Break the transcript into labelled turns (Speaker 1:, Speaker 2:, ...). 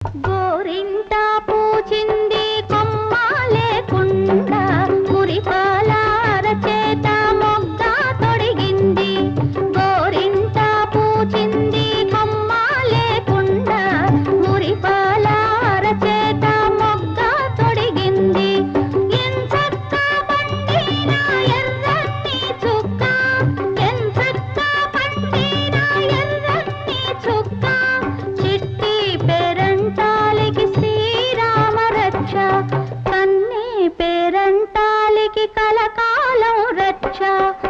Speaker 1: గోరింట आशा